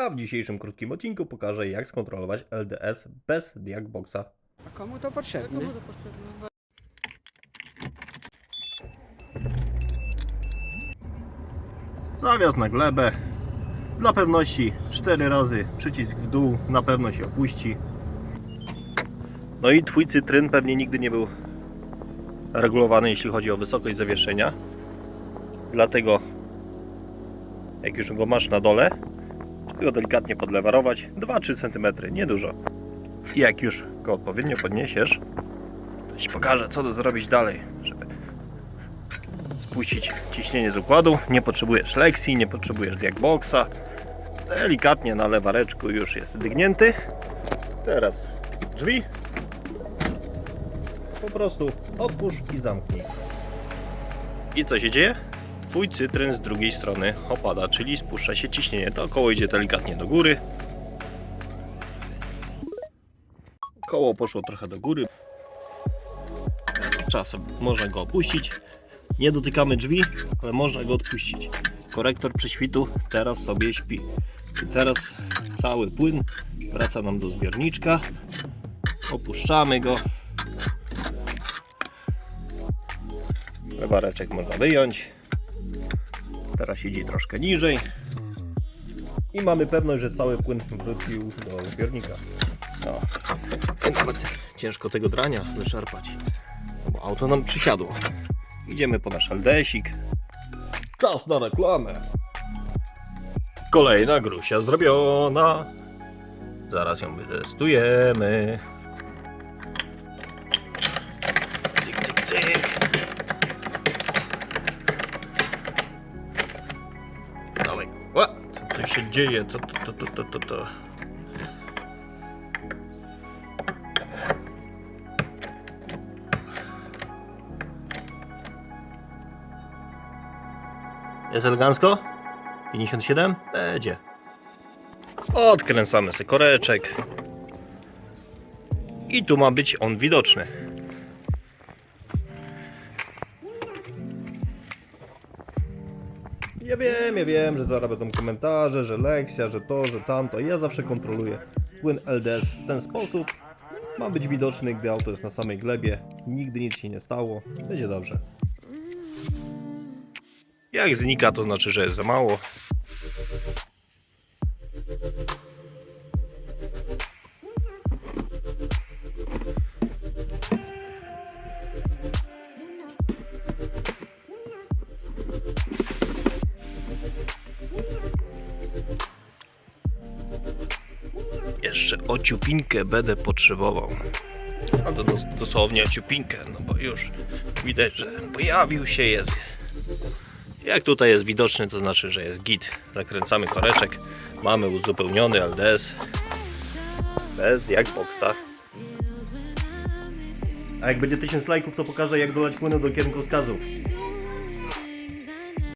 a w dzisiejszym krótkim odcinku pokażę jak skontrolować LDS bez diagboxa. A komu to potrzebne? Zawias na glebę. Dla pewności 4 razy przycisk w dół, na pewno się opuści. No i twój cytryn pewnie nigdy nie był regulowany jeśli chodzi o wysokość zawieszenia. Dlatego jak już go masz na dole, to go delikatnie podlewarować 2-3 cm, niedużo. I jak już go odpowiednio podniesiesz, to Ci pokażę co to zrobić dalej, żeby spuścić ciśnienie z układu. Nie potrzebujesz lekcji, nie potrzebujesz diagboxa. Delikatnie na lewareczku już jest dygnięty. Teraz drzwi. Po prostu otwórz i zamknij. I co się dzieje? Twój cytryn z drugiej strony opada, czyli spuszcza się ciśnienie. To koło idzie delikatnie do góry. Koło poszło trochę do góry. Z czasem można go opuścić. Nie dotykamy drzwi, ale można go odpuścić. Korektor prześwitu teraz sobie śpi. I teraz cały płyn wraca nam do zbiorniczka. Opuszczamy go. Lewareczek można wyjąć. Teraz siedzi troszkę niżej. I mamy pewność, że cały płyn wrócił do zbiornika. No. I nawet ciężko tego drania wyszarpać. Bo auto nam przysiadło. Idziemy po nasz LDS-ik. Czas na reklamę. Kolejna grusia zrobiona. Zaraz ją wytestujemy. Ła, co tu się dzieje? To, to, to, to, to, to. Jest elegancko? 57? Będzie. Odkręcamy sobie koreczek. I tu ma być on widoczny. Ja wiem, ja wiem, że zaraz będą komentarze, że lekcja, że to, że tamto. Ja zawsze kontroluję płyn LDS w ten sposób. Ma być widoczny, gdy auto jest na samej glebie. Nigdy nic się nie stało. Będzie dobrze. Jak znika, to znaczy, że jest za mało. Jeszcze ociupinkę będę potrzebował. A to dos- dosłownie ociupinkę, no bo już widać, że pojawił się jest. Jak tutaj jest widoczny, to znaczy, że jest git. Zakręcamy koreczek. Mamy uzupełniony LDS. Bez jackboxa. A jak będzie 1000 lajków, to pokażę jak dolać płynu do kierunkowskazu.